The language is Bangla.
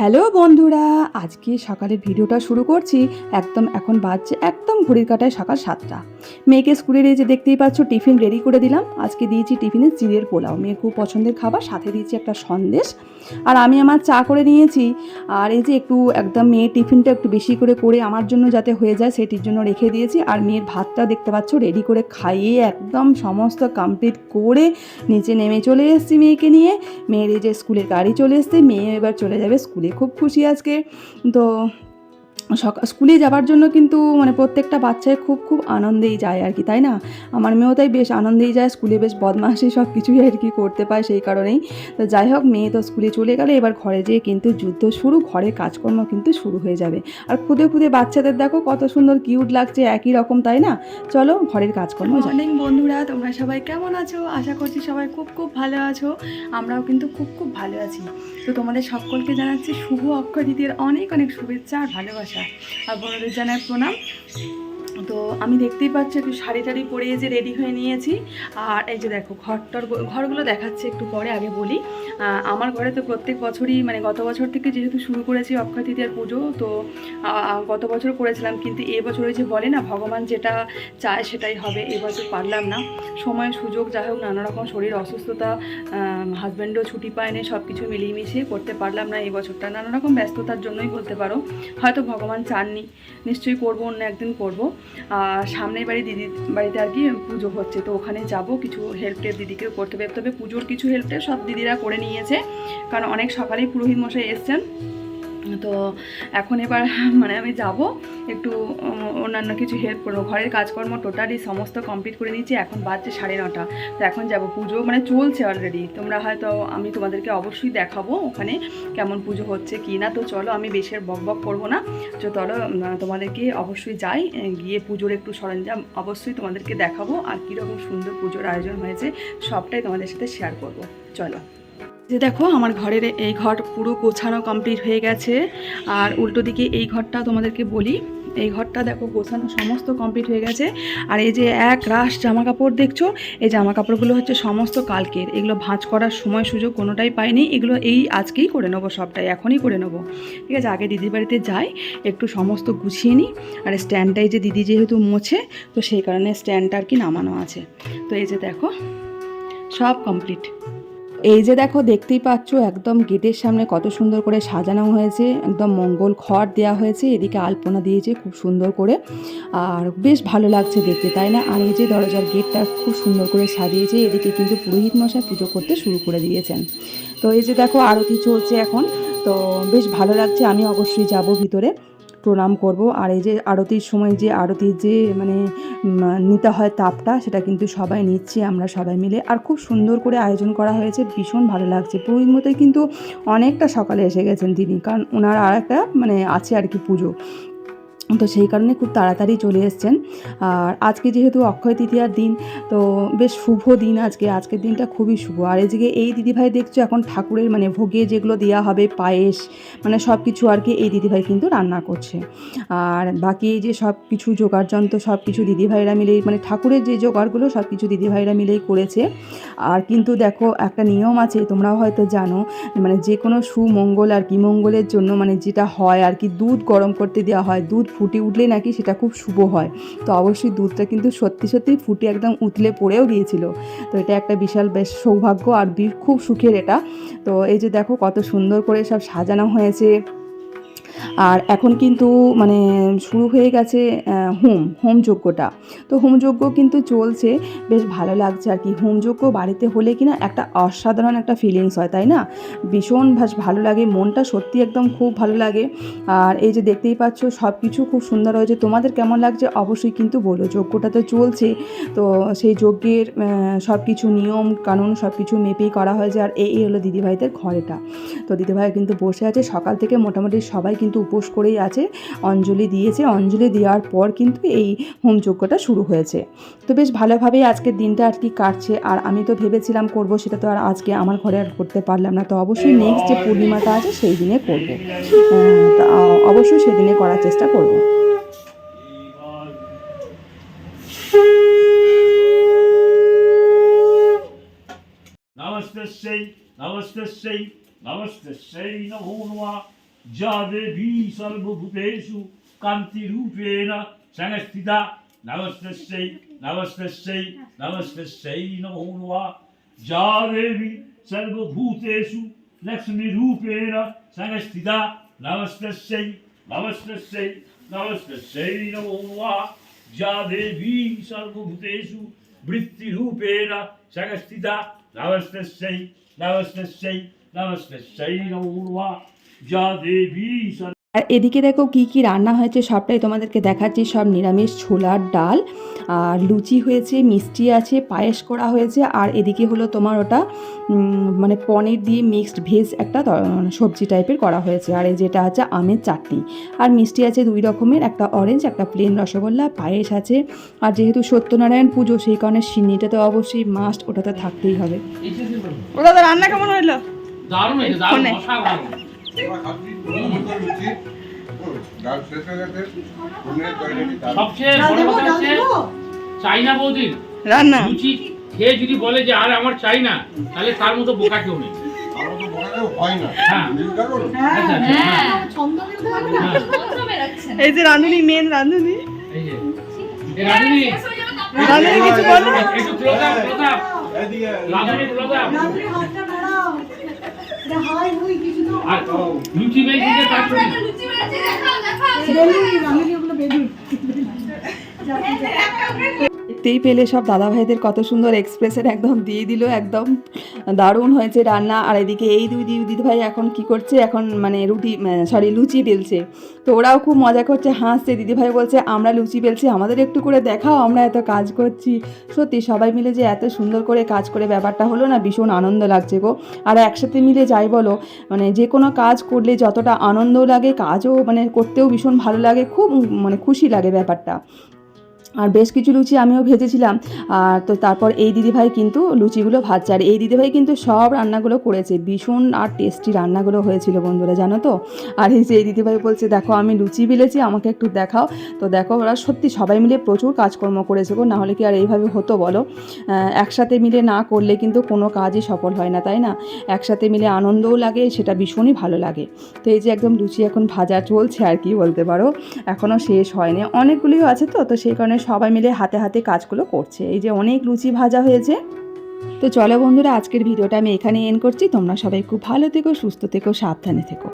হ্যালো বন্ধুরা, আজকে সকালের ভিডিওটা শুরু করছি। একদম এখন বাজছে, একদম ঘড়ির কাটায় সকাল সাতটা। মেয়েকে স্কুলে এই যে দেখতেই পাচ্ছ, টিফিন রেডি করে দিলাম। আজকে দিয়েছি টিফিনে চিড়ের পোলাও। মেয়ের খুব পছন্দের খাবার, সাথে দিয়েছি একটা সন্দেশ। আর আমি আমার চা করে নিয়েছি। আর এই যে একটু একদম মেয়ের টিফিনটা একটু বেশি করে করে আমার জন্য যাতে হয়ে যায়, সেটির জন্য রেখে দিয়েছি। আর মেয়ের ভাতটা দেখতে পাচ্ছ রেডি করে খাইয়ে একদম সমস্ত কমপ্লিট করে নিচে নেমে চলে এসেছি মেয়েকে নিয়ে। মেয়ের এই যে স্কুলের গাড়ি চলে এসছে, মেয়ে এবার চলে যাবে স্কুলে। খুব খুশি আজকে। তো সকাল স্কুলে যাবার জন্য কিন্তু মানে প্রত্যেকটা বাচ্চায় খুব খুব আনন্দেই যায় আর কি, তাই না? আমার মেয়েও তাই বেশ আনন্দেই যায়, স্কুলে বেশ বদমাশি সব কিছুই আর কি করতে পায় সেই কারণেই। তো যাই হোক, মেয়ে তো স্কুলে চলে গেলে, এবার ঘরে যেয়ে কিন্তু যুদ্ধ শুরু ঘরের কাজকর্ম কিন্তু শুরু হয়ে যাবে। আর খুদে খুদে বাচ্চাদের দেখো কত সুন্দর কিউট লাগছে, একই রকম, তাই না? চলো ঘরের কাজকর্ম অনেক বন্ধুরা, তোমরা সবাই কেমন আছো? আশা করছি সবাই খুব খুব ভালো আছো, আমরাও কিন্তু খুব খুব ভালো আছি। তো তোমাদের সকলকে জানাচ্ছি শুভ অক্ষয় দ্বিতীয় অনেক অনেক শুভেচ্ছা আর ভালোবাসা। আর বড়দের জানাই প্রণাম। তো আমি দেখতেই পাচ্ছি একটু শাড়ি টাড়ি পরে যে রেডি হয়ে নিয়েছি। আর এই যে দেখো, ঘরটার ঘরগুলো দেখাচ্ছে একটু পরে আগে বলি। আমার ঘরে তো প্রত্যেক বছরই মানে গত বছর থেকে যেহেতু শুরু করেছি অক্ষয় তৃতীয়ার পুজো, তো গত বছর করেছিলাম, কিন্তু এবছর যে বলে না, ভগবান যেটা চায় সেটাই হবে এবছর পারলাম না। সময়, সুযোগ, যাই হোক, নানা রকম শরীর অসুস্থতা হাজব্যান্ডও ছুটি পায়নি সব কিছু মিলিয়ে মিশিয়ে করতে পারলাম না এই বছরটা। নানা রকম ব্যস্ততার জন্যই বলতে পারো, হয়তো ভগবান চাননি, নিশ্চয়ই করব, অন্য একদিন করব। সামনের বাড়ি দিদি বাড়িতে আর কি পুজো হচ্ছে। তো ওখানে যাব, কিছু হেল্প টেপ দিদিকেও করতে হবে। তবে পুজোর কিছু হেল্প টেপ সব দিদিরা করে নিয়েছে। কারণ অনেক সকালেই পুরোহিত মশাই এসছেন। তো এখন এবার মানে আমি যাব, একটু অন্যান্য কিছু হেল্প করব। ঘরের কাজকর্ম টোটালি সমস্ত কমপ্লিট করে নিয়েছি, এখন বাজছে সাড়ে নটা। তো এখন যাব পুজো মানে চলছে অলরেডি তোমরা হয়তো, আমি তোমাদেরকে অবশ্যই দেখাবো ওখানে কেমন পুজো হচ্ছে কি না। তো চলো, আমি বেশি আর বক বক করব না। তো চলো তোমাদেরকে অবশ্যই যাই গিয়ে পুজোর একটু সরঞ্জাম অবশ্যই তোমাদেরকে দেখাবো, আর কীরকম সুন্দর পুজোর আয়োজন হয়েছে, সবটাই তোমাদের সাথে শেয়ার করব। চলো। যে দেখো, আমার ঘরের এই ঘর পুরো গোছানো কমপ্লিট হয়ে গেছে। আর উল্টো দিকে এই ঘরটা তোমাদেরকে বলি, এই ঘরটা দেখো গোছানো সমস্ত কমপ্লিট হয়ে গেছে। আর এই যে এক রাশ জামা কাপড় দেখছ, এই জামা কাপড়গুলো হচ্ছে সমস্ত কালকের। এগুলো ভাঁজ করার সময় সুযোগ কোনোটাই পাইনি। এগুলো এই আজকেই করে নেব সবটাই, এখনই করে নেব। ঠিক আছে, আগে দিদির বাড়িতে যাই, একটু সমস্ত গুছিয়ে নিই। আর স্ট্যান্ডটাই যে দিদি যেহেতু মোছে, তো সেই কারণে স্ট্যান্ডটা আর কি নামানো আছে। তো এই যে দেখো, সব কমপ্লিট এই যে দেখো, দেখতেই পাচ্ছ একদম গেটের সামনে কত সুন্দর করে সাজানো হয়েছে, একদম মঙ্গল খড় দেওয়া হয়েছে, এদিকে আলপনা দিয়েছে খুব সুন্দর করে, আর বেশ ভালো লাগছে দেখতে, তাই না? আর এই যে দরজার গেটটা খুব সুন্দর করে সাজিয়েছে, এদিকে কিন্তু পুরোহিত মশাই পুজো করতে শুরু করে দিয়েছেন। তো এই যে দেখো, আরতি চলছে এখন, তো বেশ ভালো লাগছে, আমি অবশ্যই যাব ভিতরে। প্রণাম করব। আর এই যে আরতির সময় যে আরতির যে মানে নিতে হয় তাপটা, সেটা কিন্তু সবাই নিচ্ছি, আমরা সবাই মিলে। আর খুব সুন্দর করে আয়োজন করা হয়েছে, ভীষণ ভালো লাগছে। পুরোহিত মতোই কিন্তু অনেকটা সকালে এসে গেছেন তিনি, কারণ ওনার আর একটা মানে আছে আর কি পুজো। তো সেই কারণে খুব তাড়াতাড়ি চলে এসছেন। আর আজকে যেহেতু অক্ষয় তৃতীয়ার দিন, তো বেশ শুভ দিন আজকে। আজকের দিনটা খুবই শুভ। আর এদিকে এই দিদিভাই দেখছ, এখন ঠাকুরের মানে ভোগে যেগুলো দেওয়া হবে, পায়েস মানে সব কিছু আর কি এই দিদিভাই কিন্তু রান্না করছে। আর বাকি যে সব কিছু জোগাড় যন্ত্র সব কিছু দিদিভাইরা মিলেই মানে ঠাকুরের যে জোগাড়গুলো সব কিছু দিদিভাইরা মিলেই করেছে। আর কিন্তু দেখো, একটা নিয়ম আছে, তোমরাও হয়তো জানো মানে যে কোনো সুমঙ্গল আর কি মঙ্গলের জন্য মানে যেটা হয় আর কি, দুধ গরম করতে দেওয়া হয়। দুধ ফুটে উঠলে নাকি সেটা খুব শুভ হয়। তো অবশ্যই দুধটা কিন্তু সত্যি সত্যি ফুটে একদম উতলে পড়েও গিয়েছিল তো এটা একটা বিশাল বেশ সৌভাগ্য আর খুব সুখের এটা। তো এই যে দেখো কত সুন্দর করে সব সাজানো হয়েছে। আর এখন কিন্তু মানে শুরু হয়ে গেছে হোম হোম যজ্ঞটা। তো হোম যজ্ঞ কিন্তু চলছে, বেশ ভালো লাগছে আর কি। হোম যজ্ঞ বাড়িতে হলে কি না একটা অসাধারণ একটা ফিলিংস হয়, তাই না? ভীষণ বেশ ভালো লাগে, মনটা সত্যি একদম খুব ভালো লাগে। আর এই যে দেখতেই পাচ্ছ সব কিছু খুব সুন্দর হয়েছে। তোমাদের কেমন লাগছে অবশ্যই কিন্তু বলো। যজ্ঞটা তো চলছে, তো সেই যজ্ঞের সব কিছু নিয়ম কানুন সব কিছু মেপেই করা হয়েছে। আর এই হলো দিদিভাইদের ঘরেটা। তো দিদিভাই কিন্তু বসে আছে, সকাল থেকে মোটামুটি সবাই কিন্তু উপোস করেই আছে। অঞ্জলি দিয়েছে। অঞ্জলি দেওয়ার পর কিন্তু এই হোমযজ্ঞটা শুরু হয়েছে। তো বেশ ভালোভাবেই আজকের দিনটা আর কি কাটছে। আর আমি তো ভেবেছিলাম করব, সেটা তো আর আজকে আমার ঘরে আর করতে পারলাম না। তো অবশ্যই নেক্সট যে পূর্ণিমাটা আছে, সেই দিনে করব। অবশ্যই সেদিনে করার চেষ্টা করব। নমস্তস্যৈ নমস্তস্যৈ নমস্তস্যৈ নমো নমঃ। যা দেবী সর্বভূতেষু কান্তিরূপেণ সংস্থিতা নমস্তস্যৈ নমস্তস্যৈ নমস্তস্যৈ নমো নমঃ যা দেবী সর্বভূতেষু লক্ষ্মীরূপেণ সংস্থিতা নমস্তস্যৈ নমস্তস্যৈ নমস্তস্যৈ নমো নমঃ যা দেবী সর্বভূতেষু নমস্তস্যৈ নমস্তস্যৈ নমো নমঃ যা দেবী সর্ব আর এদিকে দেখো কি কি রান্না হয়েছে সবটাই তোমাদেরকে দেখাচ্ছি। সব নিরামিষ ছোলার ডাল আর লুচি হয়েছে মিষ্টি আছে পায়েস করা হয়েছে আর এদিকে হলো তোমার ওটা মানে পনির দিয়ে মিক্সড ভেজ একটা সবজি টাইপের করা হয়েছে। আর এই যেটা আছে আমের চাটনি। আর মিষ্টি আছে দুই রকমের একটা অরেঞ্জ একটা প্লেন রসগোল্লা পায়েস আছে। আর যেহেতু সত্যনারায়ণ পুজো সেই কারণে সিন্নিটা তো অবশ্যই মাস্ট ওটাতে থাকতেই হবে। ওটা তো রান্না কেমন হইল দারুণ দারুণ সবচেয়ে বড় কথা হচ্ছে চাইনা বৌদির রান্না? লুচি খেয়ে যদি বলে যে আর আমার চাই না তাহলে তার মতো বোকা কেউ নেই। এই যে রাঁধুনি মেন রাঁধুনি। রাঁধুনি। কিছু বলো একটু close up, close up। রাঁধুনি close up। আর লুচি বেশি তার ছবি। দেখতেই পেলে সব দাদা ভাইদের কত সুন্দর এক্সপ্রেশন একদম দিয়ে দিল, একদম দারুণ হয়েছে রান্না। আর এদিকে এই দুই দিদি ভাই এখন কি করছে? এখন মানে রুটি সরি লুচি বেলছে। তো ওরাও খুব মজা করছে, হাসছে। দিদি ভাই বলছে, আমরা লুচি বেলছি, আমাদের একটু করে দেখাও, আমরা এত কাজ করছি। সত্যি সবাই মিলে যে এত সুন্দর করে কাজ করে ব্যাপারটা হলো না, ভীষণ আনন্দ লাগছে গো। আর একসাথে মিলে যাই বলো মানে যে কোনো কাজ করলে যতটা আনন্দ লাগে, কাজও মানে করতেও ভীষণ ভালো লাগে, খুব মানে খুশি লাগে ব্যাপারটা। আর বেশ কিছু লুচি আমিও ভেজেছিলাম। আর তো তারপর এই দিদিভাই কিন্তু লুচিগুলো ভাজছে। আর এই দিদিভাই কিন্তু সব রান্নাগুলো করেছে। ভীষণ আর টেস্টি রান্নাগুলো হয়েছিল বন্ধুরা, জানো তো? আর এই যে এই দিদিভাই বলছে, দেখো, আমি লুচি বেলেছি, আমাকে একটু দেখাও। তো দেখো, ওরা সত্যি সবাই মিলে প্রচুর কাজকর্ম করেছে গো। নাহলে কি আর এইভাবে হতো বলো? একসাথে মিলে না করলে কিন্তু কোনো কাজই সফল হয় না, তাই না? একসাথে মিলে আনন্দও লাগে, সেটা ভীষণই ভালো লাগে। তো এই যে একদম লুচি এখন ভাজা চলছে আর কি বলতে পারো। এখনও শেষ হয়নি। অনেকগুলিও আছে তো? তো সেই কারণে সবাই মিলে হাতে হাতে কাজগুলো করছে। এই যে অনেক লুচি ভাজা হয়েছে। তো চলো বন্ধুরা, আজকের ভিডিওটা আমি এখানে এন করছি। তোমরা সবাই খুব ভালো থেকো, সুস্থ থেকো, সাবধানে থেকো।